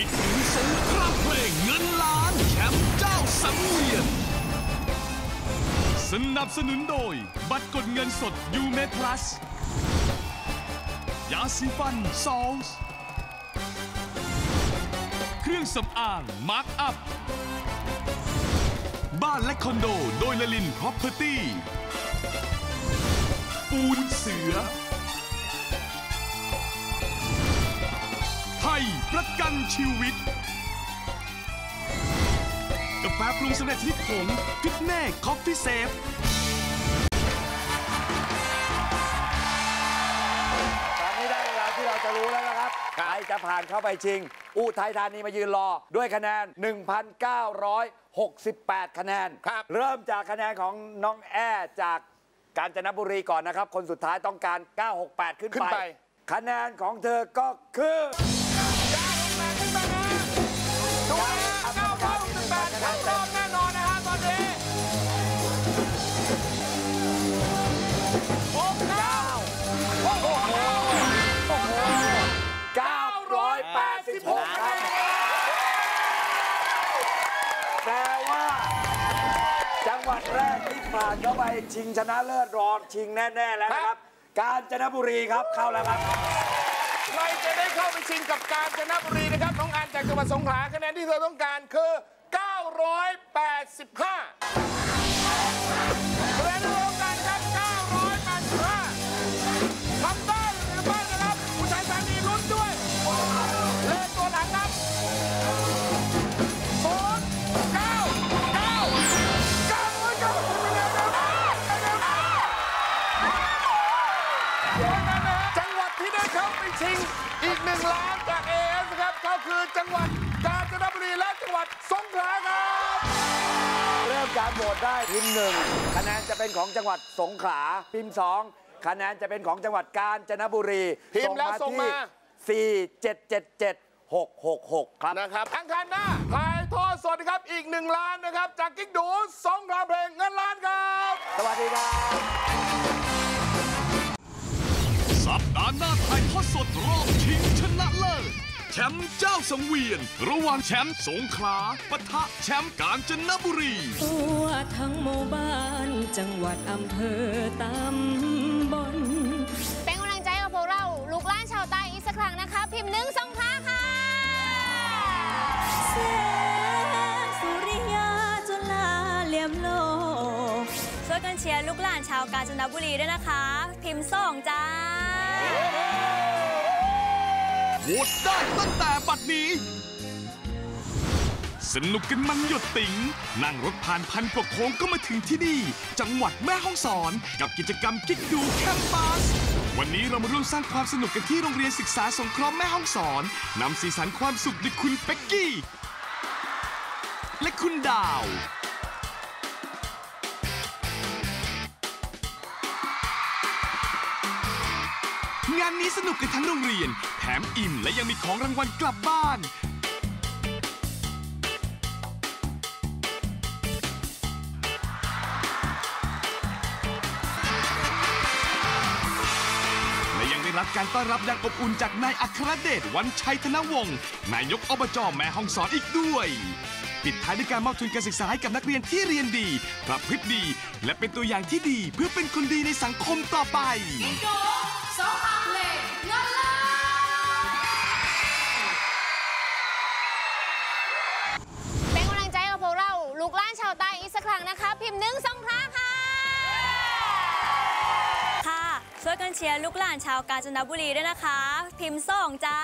อีกหนึ่งสงครามเพลงเงินล้านแชมป์เจ้าสังเวียน สนับสนุนโดย บัตรกดเงินสดยูเม p พลัสยาสีฟันซอลส์เครื่องสำอางมาร์คอัพ บ้านและคอนโดโดยละลินพ r o p e r t y ปูนเสือ ชีวิตกาแฟปรุงสำเร็จชนิดผงพิกเน่คอฟฟี่เซฟตอนนี้ได้เวลาที่เราจะรู้แล้วนะครับใครจะผ่านเข้าไปชิง อุทัยธานีมายืนรอ ด้วยคะแนน 1,968 คะแนนครับเริ่มจากคะแนนของน้องแอ้จากกาญจนบุรีก่อนนะครับ คนสุดท้ายต้องการ 968 ขึ้นขึ้นไปไป คะแนนของเธอก็คือ ดูนะ9 9 8เข้ารอบแน่นอนนะฮะตอนนี้หกเก้าโอ้โห986ครับหกแปลว่า จังหวัดแรกที่ผ่านเข้าไปชิงชนะเลิศรองชิงแน่ ๆ แล้วนะครับ กาญจนบุรีครับเข้าแล้วครับ ใครจะได้เข้าไปชิงกับการจนบุรีนะครับ น้องอันจากจังหวัดสงขลาคะแนนที่เธอต้องการคือ 985 ชิงอีกหนึ่งล้านจากเอสครับก็คือจังหวัดกาญจนบุรีและจังหวัดสงขลาครับ เริ่มการโหวตได้พิมพ์หนึ่งคะแนนจะเป็นของจังหวัดสงขลาพิมพ์สองคะแนนจะเป็นของจังหวัดกาญจนบุรีพิมพ์แล้วส่งมาที่4 7 7 7 6 6 6 ครับนะครับอังคารหน้าถ่ายทอดสดนะครับอีกหนึ่งล้านนะครับ จากกิ๊กดูสองรามเพลงเงินล้านครับ สวัสดีครับ สัปดาห์หน้าถ่ายทอดสดรอบชิงชนะเลิศแชมป์เจ้าสังเวียน ระหว่างแชมป์สงขลาปะทะแชมป์กาญจนบุรี ทั่วทั้งหมู่บ้านจังหวัดอำเภอตำบลเป็นกำลังใจกับพวกเราลูกหล้านชาวใต้อีกสักครั้งนะคะ พิมพ์หนึ่งสองค้าค่ะแสงสุริยาจุฬาเหลี่ยมโลกช่วยกันเชียร์ลูกหลานชาวกาญจนบุรีด้วยนะคะ พิมพ์ส่งจ้า โหวตได้ตั้งแต่บัดนี้ สนุกกันมันหยดติ๋งนั่งรถผ่านพันกว่าโค้งก็มาถึงที่นี่ จังหวัดแม่ฮ่องสอน กับกิจกรรมกิ๊กดูแคมปัสวันนี้เรามาร่วมสร้างความสนุกกันที่โรงเรียนศึกษาสงเคราะห์แม่ฮ่องสอนนำสีสันความสุขโดยคุณเป็กกี้ และคุณดาว งานนี้สนุกกันทั้งโรงเรียน แถมอิ่มและยังมีของรางวัลกลับบ้านและยังได้รับการต้อนรับอย่างอบอุ่นจากนายอัครเดชวันชัยธนวงศ์นายกอบจแม่ฮ่องสอนอีกด้วย ปิดท้ายด้วยการมอบทุนการศึกษาให้กับนักเรียนที่เรียนดีประพฤติดี และเป็นตัวอย่างที่ดีเพื่อเป็นคนดีในสังคมต่อไป ช่วยกันเชียร์ลูกหลานชาวกาญจนบุรีด้วยนะคะ พิมพ์ส่งจ้า